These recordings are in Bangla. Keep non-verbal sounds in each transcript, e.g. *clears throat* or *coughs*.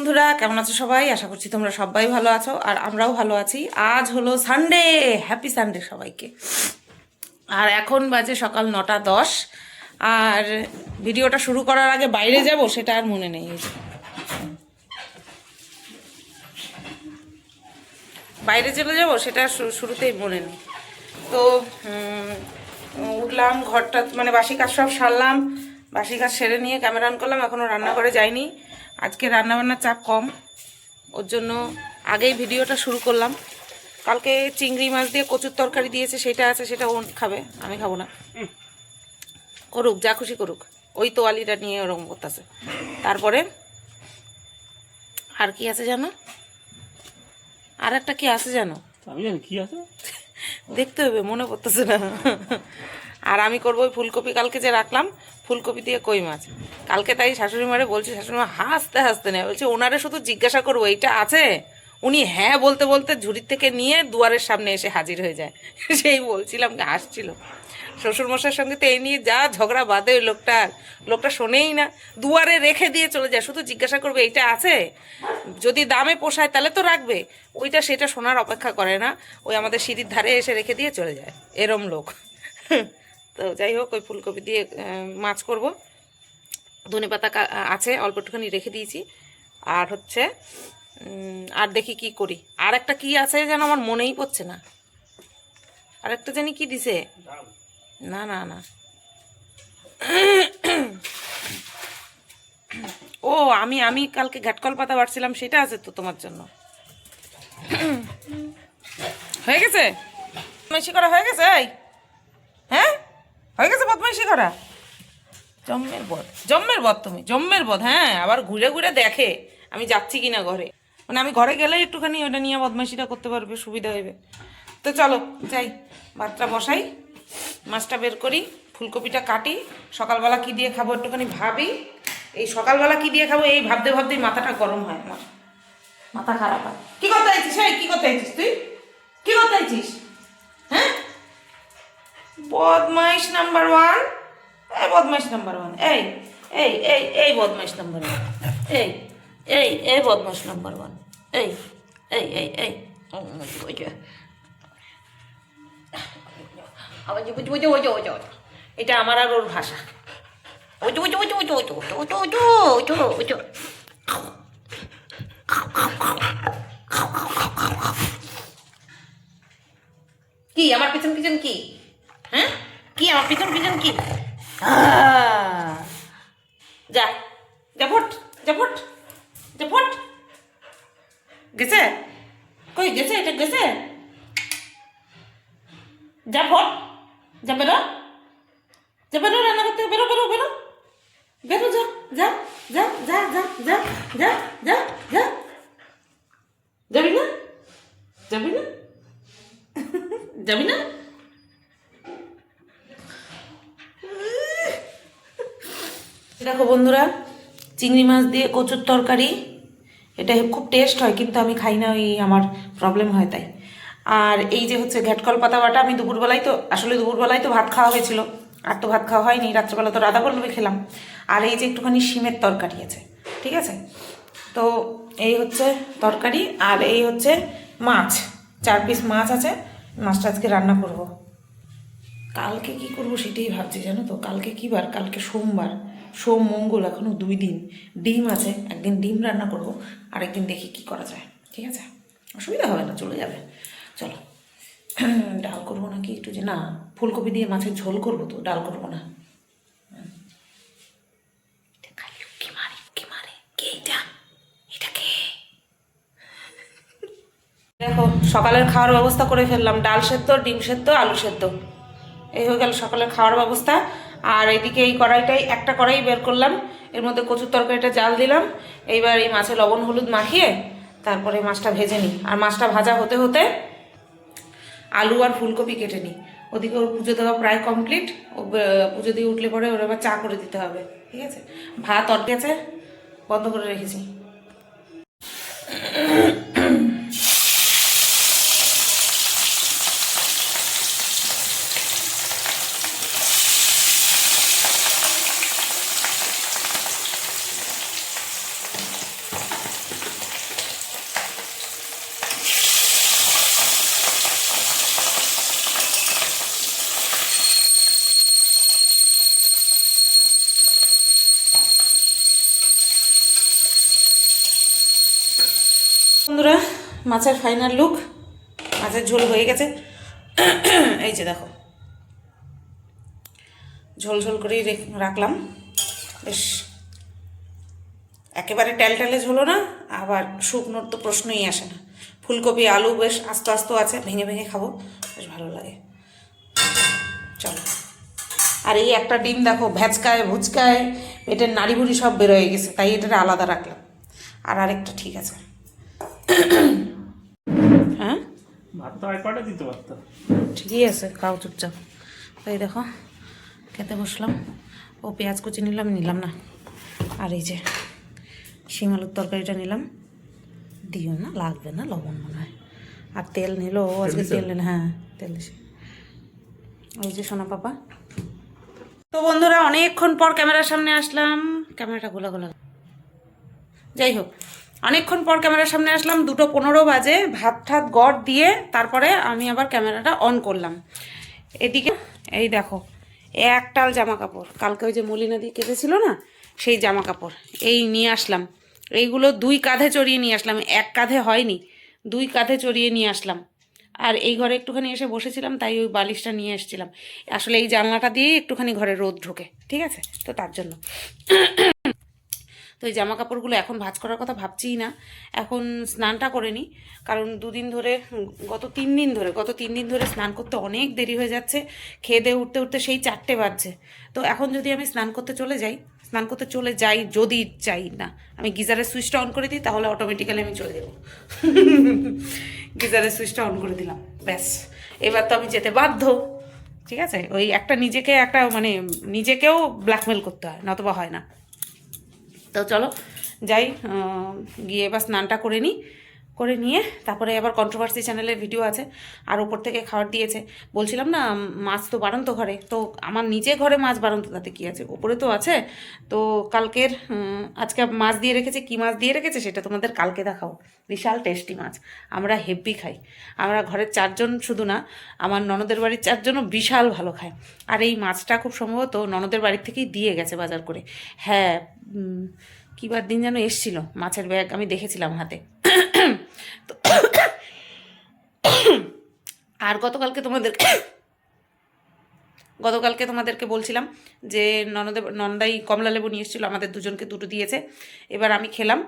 বন্ধুরা, কেমন আছো সবাই? আশা করছি তোমরা সবাই ভালো আছো, আর আমরাও ভালো আছি। আজ হলো সানডে হ্যাপি সানডে সবাইকে। আর এখন বাজে সকাল নটা দশ, আর ভিডিওটা শুরু করার আগে বাইরে যাব, সেটা আর মনে নেই। বাইরে চলে যাব, সেটা শুরুতেই মনে নেই। তো উঠলাম, ঘরটা মানে বাসি কাজ সব সারলাম, বাসি কাজ সেরে নিয়ে ক্যামেরা অন করলাম এখনও রান্নাঘরে যাইনি। আজকে রান্নাবান্নার চাপ কম। ওর জন্য আগেই ভিডিওটা শুরু করলাম। কালকে চিংড়ি মাছ দিয়ে কচুর তরকারি দিয়েছে সেটা আছে সেটা ও খাবে আমি খাব না। করুক যা খুশি করুক। ওই তোয়ালিটা নিয়ে ওরকম করতেছে। তারপরে আর কি আছে জানো? আর একটা কি আছে জানো? আমি জানি কি আছে? দেখতে হবে মনে পড়তেছে না। আর আমি করব ওই ফুলকপি কালকে যে রাখলাম ফুলকপি দিয়ে কই মাছ? কালকে তাই শাশুড়ি মারে বলছি, শাশুড়ি মা, হাসতে হাসতে নেয়। বলছে, ওনারে শুধু জিজ্ঞাসা করব, এইটা আছে? উনি হ্যাঁ বলতে বলতে ঝুড়ির থেকে নিয়ে দুয়ারের সামনে এসে হাজির হয়ে যায়। সেই বলছিলাম, হাসছিল। শ্বশুরমশাইয়ের সঙ্গে তো এই নিয়ে যা ঝগড়া বাঁধে ওই লোকটার লোকটা শোনেই না। দুয়ারে রেখে দিয়ে চলে যায়, শুধু জিজ্ঞাসা করবে, এইটা আছে? যদি দামে পোষায়, তাহলে তো রাখবে। ওইটা সেটা শোনার অপেক্ষা করে না। ওই আমাদের সিঁড়ির ধারে এসে রেখে দিয়ে চলে যায়। এরম লোক। তো যাই হোক, ওই ফুলকপি দিয়ে মাছ করব। ধনে পাতা আছে, অল্প একটুখানি রেখে দিয়েছি। আর হচ্ছে আর দেখি কি করি। আর একটা কি আছে যেন আমার মনেই পড়ছে না। আর একটা জানি কি দিছে? না না না। ও, আমি আমি কালকে ঘাটকল পাতা বাড়ছিলাম, সেটা আছে তো তোমার জন্য। হয়ে গেছে? করা হয়ে গেছে? হ্যাঁ? বদমাইশি করা? জম্মের বদ জম্মের বদ তুমি জম্মের বদ হ্যাঁ আবার ঘুরে ঘুরে দেখে আমি যাচ্ছি কিনা ঘরে। মানে আমি ঘরে গেলে একটুখানি ওটা নিয়ে বদমাইশিটা করতে পারবে, সুবিধা হইবে। তো চলো, যাই, ভাতটা বসাই, মাছটা বের করি, ফুলকপিটা কাটি, সকালবেলা কি দিয়ে খাব একটুখানি ভাবি। এই সকালবেলা কি দিয়ে খাব, এই ভাবতে ভাবতেই মাথাটা গরম হয় আমার। মাথা খারাপ হয়। কি করতে চাইছিস এই, কি করতে চাইছিস তুই? কি করতে চাইছিস হ্যাঁ বদমাইশ নাম্বার ওয়ান এই বদমাইশ নাম্বার ওয়ান এই এই এই এই বদমাইশ নাম্বার ওয়ান এই এই এই বদমাইশ নাম্বার ওয়ান এই এই এই এই বুঝো বুঝো এটা আমার আর ওর ভাষা ওই কি আমার পিছন পিছন কি হ্যাঁ? কি, আমার পিছন পিছন কি? যা যা ফট যা ফট, যা গেছে? কই গেছে? এটা গেছে? যা ফট, যা বেরো। যা বেরো, রান্না করতে বেরো বেরো বেরো। বেরো, যা যা যা যা যা যা যা যা যা। যাবি না? যাবি না? যাবি না? দেখো বন্ধুরা, চিংড়ি মাছ দিয়ে কচুর তরকারি, এটা খুব টেস্ট হয়, কিন্তু আমি খাই না, ওই আমার প্রবলেম হয় তাই। আর এই যে হচ্ছে ঘ্যাটকল পাতা বাটা আমি দুপুরবেলায় তো, আসলে দুপুরবেলায় তো ভাত খাওয়া হয়েছিল, আর তো ভাত খাওয়া হয়নি, রাত্রেবেলা তো রাধা পল্লবী খেলাম। আর এই যে একটুখানি শিমের তরকারি আছে, ঠিক আছে? তো এই হচ্ছে তরকারি, আর এই হচ্ছে মাছ, চার পিস মাছ আছে, মাছটা আজকে রান্না করব। কালকে কি করব সেটাই ভাবছি, জানো তো? কালকে কি বার কালকে সোমবার। সোম, মঙ্গল, এখনও দুই দিন। ডিম আছে, একদিন ডিম রান্না করব আর একদিন দেখি কি করা যায়। ঠিক আছে? অসুবিধা হবে না, চলে যাবে। চলো। *clears throat* ডাল করব নাকি একটু যে না, ফুলকপি দিয়ে মাছের ঝোল করব তো, ডাল করব না। কে কে? দেখো, সকালের খাওয়ার ব্যবস্থা করে ফেললাম। ডাল সেদ্ধ, ডিম সেদ্ধ, আলু সেদ্ধ। এই হয়ে গেল সকালের খাওয়ার ব্যবস্থা। আর এদিকে এই কড়াইটাই, একটা কড়াই বের করলাম, এর মধ্যে কচুর তরকারিটা জাল দিলাম, এইবার এই মাছে লবণ হলুদ মাখিয়ে তারপরে মাছটা ভেজে নিই। আর মাছটা ভাজা হতে হতে আলু আর ফুলকপি কেটে নিই। ওদিকে ওর পুজো দেওয়া প্রায় কমপ্লিট ও পুজো দিয়ে উঠলে পরে ওর আবার চা করে দিতে হবে, ঠিক আছে? ভাত অট গেছে বন্ধ করে রেখেছি। মাছের ফাইনাল লুক মাছের ঝোল হয়ে গেছে। *clears throat* এই যে দেখো। ঝোল ঝোল করেই রেখ- রাখলাম। বেশ। একেবারে ট্যালট্যালে ঝোলো না, আবার শুকনোর তো প্রশ্নই আসে না। ফুলকপি, আলু বেশ আস্তে আস্তে আছে, ভেঙে ভেঙে খাব, বেশ ভালো লাগে। চলো। আর এই একটা ডিম দেখো ভ্যাচকায় ভুচকায় পেটের নাড়ি বুড়ি সব বেরোয় গেছে, তাই এটা আলাদা রাখলাম। আর আরেকটা ঠিক আছে *clears throat* হ্যাঁ ভাত তো এক কটা দিতে পারতো? ঠিকই আছে খাও চুপচাপ। তাই দেখো খেতে বসলাম। ও পেঁয়াজ কুচি নিলাম নিলাম না। আর এই যে শিম আলুর তরকারিটা নিলাম। দিও না লাগবে না লবণ মনে হয়। আর তেল নিল ও আজকে তেল নিল হ্যাঁ তেল দিছে। ওই যে সোনা পাপা। তো বন্ধুরা অনেকক্ষণ পর ক্যামেরার সামনে আসলাম। ক্যামেরাটা গোলা গোলা। যাই হোক অনেকক্ষণ পর ক্যামেরার সামনে আসলাম, দুটো পনেরো বাজে, ভাত ঠাত গড় দিয়ে তারপরে আমি আবার ক্যামেরাটা অন করলাম। এদিকে, এই দেখো একটাল জামা কাপড় কালকে ওই যে মলিনা দিয়ে কেটেছিল না, সেই জামা কাপড় এই নিয়ে আসলাম। এইগুলো দুই কাঁধে চড়িয়ে নিয়ে আসলাম, এক কাঁধে হয়নি, দুই কাঁধে চড়িয়ে নিয়ে আসলাম। আর এই ঘরে একটুখানি এসে বসেছিলাম, তাই ওই বালিশটা নিয়ে এসেছিলাম। আসলে এই জানলাটা দিয়েই একটুখানি ঘরে রোদ ঢোকে, ঠিক আছে? তো তার জন্য। তো এই জামা কাপড়গুলো এখন ভাঁজ করার কথা ভাবছিই না। এখন স্নানটা করে নিই কারণ দুদিন ধরে গত তিন দিন ধরে, গত তিন দিন ধরে স্নান করতে অনেক দেরি হয়ে যাচ্ছে। খেয়ে উঠতে উঠতে সেই চারটে বাজছে। তো এখন যদি আমি স্নান করতে চলে যাই, স্নান করতে চলে যাই যদি চাই না, আমি গিজারের সুইচটা অন করে দিই, তাহলে অটোমেটিক্যালি আমি চলে যাব। গিজারের সুইচটা অন করে দিলাম, ব্যাস। এবার তো আমি যেতে বাধ্য। ঠিক আছে? ওই একটা নিজেকে একটা মানে নিজেকেও ব্ল্যাকমেল করতে হয়, নতবা হয় না। তো চলো যাই গিয়ে এবার স্নানটা করে নিই। করে নিয়ে তারপরে আবার কন্ট্রোভার্সি চ্যানেলের ভিডিও আছে আর ওপর থেকে খাবার দিয়েছে। বলছিলাম না মাছ তো বাড়ন্ত ঘরে। তো আমার নিজে ঘরে মাছ বাড়ন্ত তাতে কী আছে? ওপরে তো আছে। তো কালকের আজকে মাছ দিয়ে রেখেছে কী মাছ দিয়ে রেখেছে সেটা তোমাদের কালকে দেখাও বিশাল টেস্টি মাছ। আমরা হেভি খাই। আমরা ঘরের চারজন শুধু না আমার ননদের বাড়ির চারজনও বিশাল ভালো খায়। আর এই মাছটা খুব সম্ভবত ননদের বাড়ির থেকেই দিয়ে গেছে বাজার করে। হ্যাঁ উম, কী বার দিন যেন এসছিল মাছের ব্যাগ আমি দেখেছিলাম হাতে তো আর গতকালকে তোমাদের *coughs* গতকালকে তোমাদেরকে বলছিলাম যে ননদে নন্দাই কমলা লেবু নিয়ে এসেছিল, আমাদের দুজনকে দুটো দিয়েছে। এবার আমি খেলাম,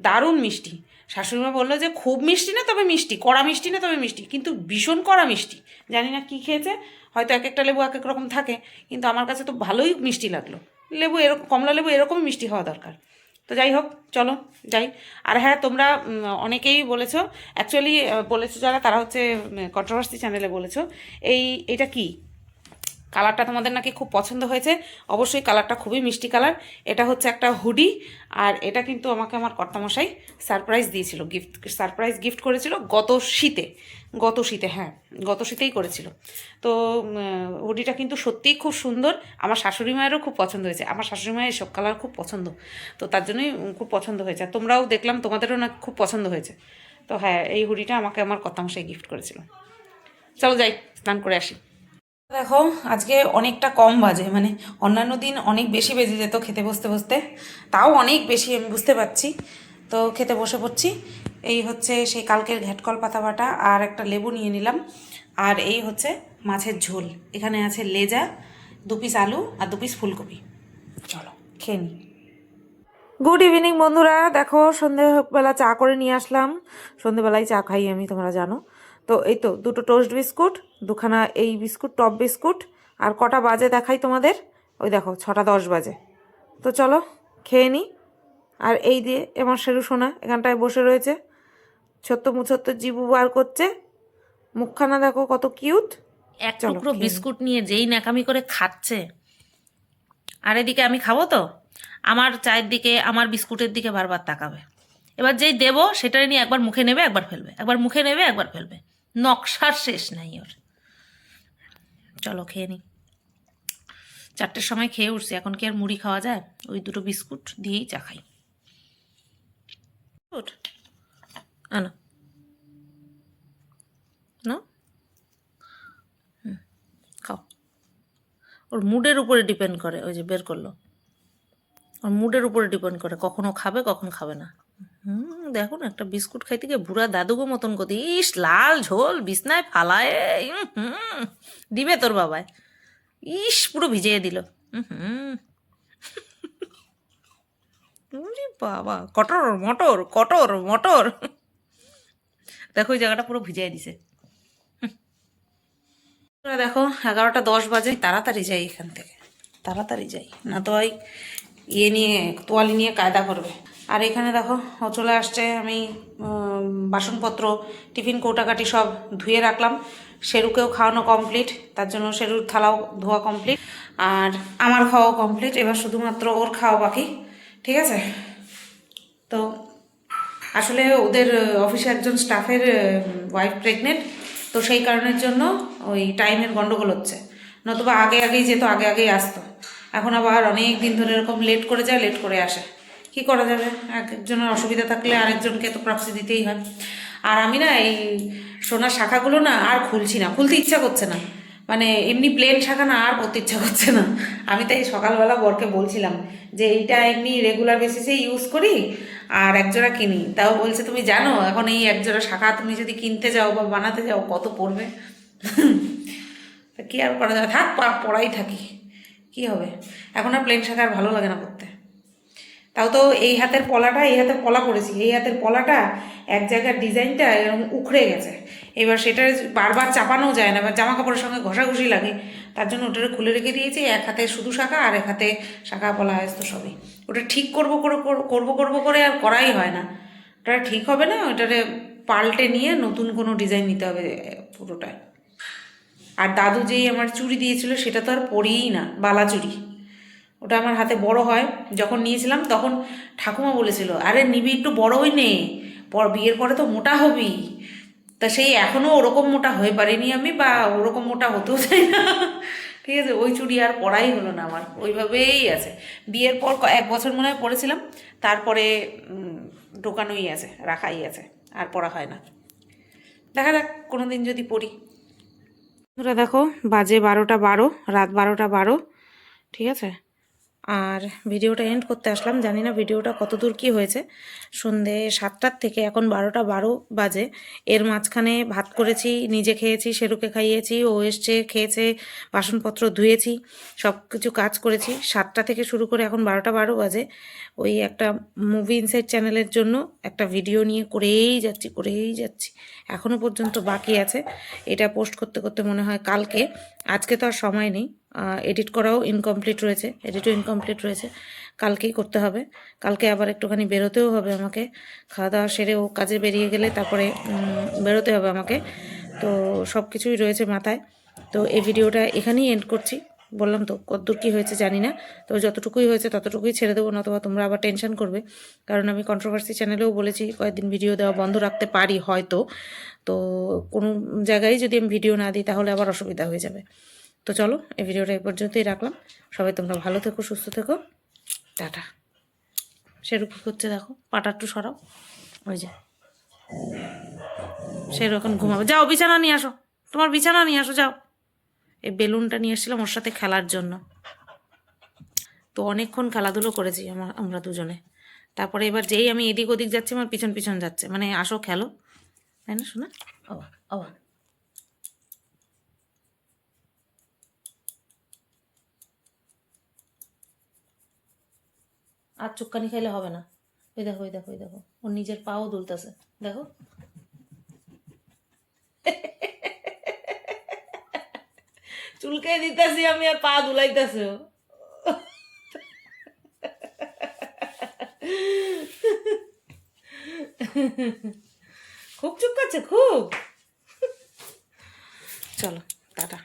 দারুণ মিষ্টি। শাশুড়িমা বলল যে, খুব মিষ্টি না, তবে মিষ্টি, কড়া মিষ্টি না, তবে মিষ্টি, কিন্তু ভীষণ কড়া মিষ্টি। জানি না কী খেয়েছে, হয়তো এক একটা লেবু এক এক রকম থাকে, কিন্তু আমার কাছে তো ভালোই মিষ্টি লাগল। লেবু এরকম কমলা লেবু এরকমই মিষ্টি হওয়া দরকার। তো যাই হোক, চলো, যাই। আর হ্যাঁ তোমরা অনেকেই বলেছ অ্যাকচুয়ালি বলেছ যারা, তারা হচ্ছে কন্ট্রোভার্সি চ্যানেলে বলেছ। এই, এটা কি? কালারটা তোমাদের নাকি খুব পছন্দ হয়েছে। অবশ্যই কালারটা খুবই মিষ্টি কালার এটা হচ্ছে একটা হুডি আর এটা কিন্তু আমাকে আমার কর্তামশাই সারপ্রাইজ দিয়েছিল গিফট সারপ্রাইজ গিফট করেছিল গত শীতে। গত শীতে হ্যাঁ গত শীতেই করেছিল। তো হুডিটা কিন্তু সত্যিই খুব সুন্দর। আমার শাশুড়ি মায়েরও খুব পছন্দ হয়েছে। আমার শাশুড়ি মায়ের এসব কালার খুব পছন্দ। তো তার জন্যই খুব পছন্দ হয়েছে। আর তোমরাও দেখলাম, তোমাদেরও না খুব পছন্দ হয়েছে। তো হ্যাঁ এই হুডিটা আমাকে আমার কর্তামশাই গিফট করেছিল। চলো যাই, স্নান করে আসি। দেখো আজকে অনেকটা কম বাজে মানে অন্যান্য দিন অনেক বেশি বেজে যেত খেতে বসতে বসতে। তাও অনেক বেশি, আমি বুঝতে পারছি। তো খেতে বসে পড়ছি। এই হচ্ছে সেই কালকের ঘ্যাটকল পাতা বাটা আর একটা লেবু নিয়ে নিলাম। আর এই হচ্ছে মাছের ঝোল। এখানে আছে লেজা, দু পিস আলু আর দু পিস ফুলকপি। চলো, খেয়ে নিই। গুড ইভিনিং বন্ধুরা। দেখো সন্ধেবেলা চা করে নিয়ে আসলাম। সন্ধেবেলায় চা খাই আমি, তোমরা জানো। তো এই তো দুটো টোস্ট বিস্কুট দুখানা এই বিস্কুট টপ বিস্কুট আর কটা বাজে দেখাই তোমাদের? ওই দেখো ছটা দশ বাজে। তো চলো খেয়ে নিই আর এই দিয়ে এমন সেরু সোনা এখানটায় বসে রয়েছে। ছোট্ট মুছোট্ট জিবু বার করছে। মুখখানা দেখো কত কিউট। এক টুকরো বিস্কুট নিয়ে যেই ন্যাকামি করে খাচ্ছে। আর এদিকে আমি খাব তো? আমার চায়ের দিকে আমার বিস্কুটের দিকে বারবার তাকাবে। এবার যেই দেবো সেটা নিয়ে একবার মুখে নেবে একবার ফেলবে। একবার মুখে নেবে একবার ফেলবে। নকশার শেষ নাই ওর। চলো খেয়ে নিই চারটের সময় খেয়ে উঠছি, এখন কি আর মুড়ি খাওয়া যায়? ওই দুটো বিস্কুট দিয়েই চা খাই। না খাও। ওর মুডের উপরে ডিপেন্ড করে, ওই যে বের করল। ওর মুডের উপরে ডিপেন্ড করে, কখনো খাবে, কখন খাবে না। হুম, দেখো না, একটা বিস্কুট খাইতে গিয়ে বুড়া দাদুগো মতন করতে ইস, লাল ঝোল, বিছনায় ফালায় হুম, দিবে তোর বাবায়। ইস, পুরো ভিজিয়ে দিল। হুম। বাবা কটর মটর কটর মটর। দেখো ওই জায়গাটা পুরো ভিজিয়ে দিছে। দেখো, এগারোটা দশ বাজে, তাড়াতাড়ি যাই এখান থেকে। তাড়াতাড়ি যাই। না তো ওই ইয়ে নিয়ে, তোয়ালি নিয়ে কায়দা করবে। আর এখানে দেখো, ও চলে আসছে, আমি বাসনপত্র, টিফিন, কৌটাকাটি সব ধুয়ে রাখলাম। সেরুকেও খাওয়ানো কমপ্লিট তার জন্য সেরুর থালাও ধোয়া কমপ্লিট আর আমার খাওয়াও কমপ্লিট এবার শুধুমাত্র ওর খাওয়া বাকি, ঠিক আছে? তো আসলে ওদের অফিসে একজন স্টাফের ওয়াইফ প্রেগনেন্ট তো সেই কারণের জন্য ওই টাইমের গণ্ডগোল হচ্ছে। নতুবা আগে আগেই যেত, আগে আগেই আসতো। এখন আবার অনেক দিন ধরে এরকম লেট করে যায় লেট করে আসে। কি করা যাবে? একজনের অসুবিধা থাকলে আরেকজনকে তো প্রাপ্সি দিতেই হয়। আর আমি না এই সোনার শাখাগুলো না আর খুলছি না, খুলতে ইচ্ছা করছে না। মানে এমনি প্লেন শাখা না আর পড়তে ইচ্ছা করছে না। আমি তাই সকালবেলা বরকে বলছিলাম যে এইটা এমনি রেগুলার বেসিসে ইউজ করি আর একজোড়া কিনি। তাও বলছে, তুমি জানো, এখন এই একজোড়া শাখা তুমি যদি কিনতে যাও বা বানাতে যাও, কত পড়বে? *laughs* তা কী আর করা যাবে? থাক, পড়াই থাকি। কি হবে? এখন আর প্লেন শাখা আর ভালো লাগে না পড়তে তাও তো এই হাতের পলাটা, এই হাতের পলা করেছি এই হাতের পলাটা, এক জায়গার ডিজাইনটা এরকম উখড়ে গেছে। এবার সেটা বারবার চাপানো যায় না এবার জামা কাপড়ের সঙ্গে ঘষাঘষি লাগে। তার জন্য ওটা খুলে রেখে দিয়েছি। এক হাতে শুধু শাখা আর এক হাতে শাখা, পলা, আয়স্ত সবই। ওটা ঠিক করব করব করব করব করে আর করাই হয় না। ওটা ঠিক হবে না, ওটারে পাল্টে নিয়ে নতুন কোনো ডিজাইন নিতে হবে পুরোটায়। আর দাদু যেই আমার চুড়ি দিয়েছিল সেটা তো আর পরিই না, বালা চুড়ি। ওটা আমার হাতে বড় হয়, যখন নিয়েছিলাম তখন ঠাকুমা বলেছিল, আরে নিবি একটু বড়ই নে, পর বিয়ের পরে তো মোটা হবি। তা সেই এখনও ওরকম মোটা হয়ে পারিনি আমি বা ওরকম মোটা হতেও চাই না। ঠিক আছে, ওই চুড়ি আর পরাই হলো না আমার, ওইভাবেই আছে। বিয়ের পর এক বছর মনে হয় পরেছিলাম, তারপরে ঢোকানোই আছে, রাখাই আছে, আর পড়া হয় না। দেখা যাক কোনো দিন যদি পড়ি বন্ধুরা দেখো বাজে বারোটা বারো রাত বারোটা বারো ঠিক আছে? আর ভিডিওটা এন্ড করতে আসলাম। জানি না ভিডিওটা কত দূর কী হয়েছে। সন্ধে সাতটার থেকে এখন বারোটা বারো বাজে। এর মাঝখানে ভাত করেছি, নিজে খেয়েছি, সেরুকে খাইয়েছি, ও এসছে, খেয়েছে, বাসনপত্র ধুয়েছি সব কিছু কাজ করেছি। সাতটা থেকে শুরু করে এখন বারোটা বারো বাজে। ওই একটা মুভি ইনসাইড চ্যানেলের জন্য একটা ভিডিও নিয়ে করেই যাচ্ছি করেই যাচ্ছি। এখনও পর্যন্ত বাকি আছে। এটা পোস্ট করতে করতে মনে হয় কালকে। আজকে তো আর সময় নেই। এডিট করাও ইনকমপ্লিট রয়েছে এডিটও ইনকমপ্লিট রয়েছে। কালকেই করতে হবে। কালকে আবার একটুখানি বেরোতেও হবে আমাকে। খাওয়া দাওয়া সেরে ও কাজে বেরিয়ে গেলে তারপরে বেরোতে হবে আমাকে। তো সব কিছুই রয়েছে মাথায়। তো এই ভিডিওটা এখানেই এন্ড করছি। বললাম তো, কতদূর কী হয়েছে জানি না। তো যতটুকুই হয়েছে ততটুকুই ছেড়ে দেবো, নতুবা তোমরা আবার টেনশন করবে। কারণ আমি কন্ট্রোভার্সি চ্যানেলেও বলেছি, কয়েকদিন ভিডিও দেওয়া বন্ধ রাখতে পারি হয়তো। তো কোনো জায়গায় যদি আমি ভিডিও না দিই, তাহলে আবার অসুবিধা হয়ে যাবে। তো চলো, এই ভিডিওটা এই পর্যন্তই রাখলাম। সবাই তোমরা ভালো থেকো, সুস্থ থেকো। টাটা। সেরু কী করছে দেখো? পাটা একটু সরাও। ওই যে। সেরু এখন ঘুমাবে। যাও, বিছানা নিয়ে আসো। তোমার বিছানা নিয়ে আসো, যাও। এই বেলুনটা নিয়ে এসেছিলাম ওর সাথে খেলার জন্য। তো অনেকক্ষণ খেলাধুলো করেছি আমার আমরা দুজনে। তারপরে এবার যেই আমি এদিক ওদিক যাচ্ছি, আমার পিছন পিছন যাচ্ছে। মানে আসো, খেলো। তাই না শোনা অবা আর চুক্কানি খাইলে হবে না। ওই দেখো ওই দেখো ওই দেখো। ওর নিজের পাও দুলতেছে। দেখো। চুলকাই দিতেছি আমি আর পা দুলাইতেছে খুব চুপ করছে খুব। চলো, টাটা।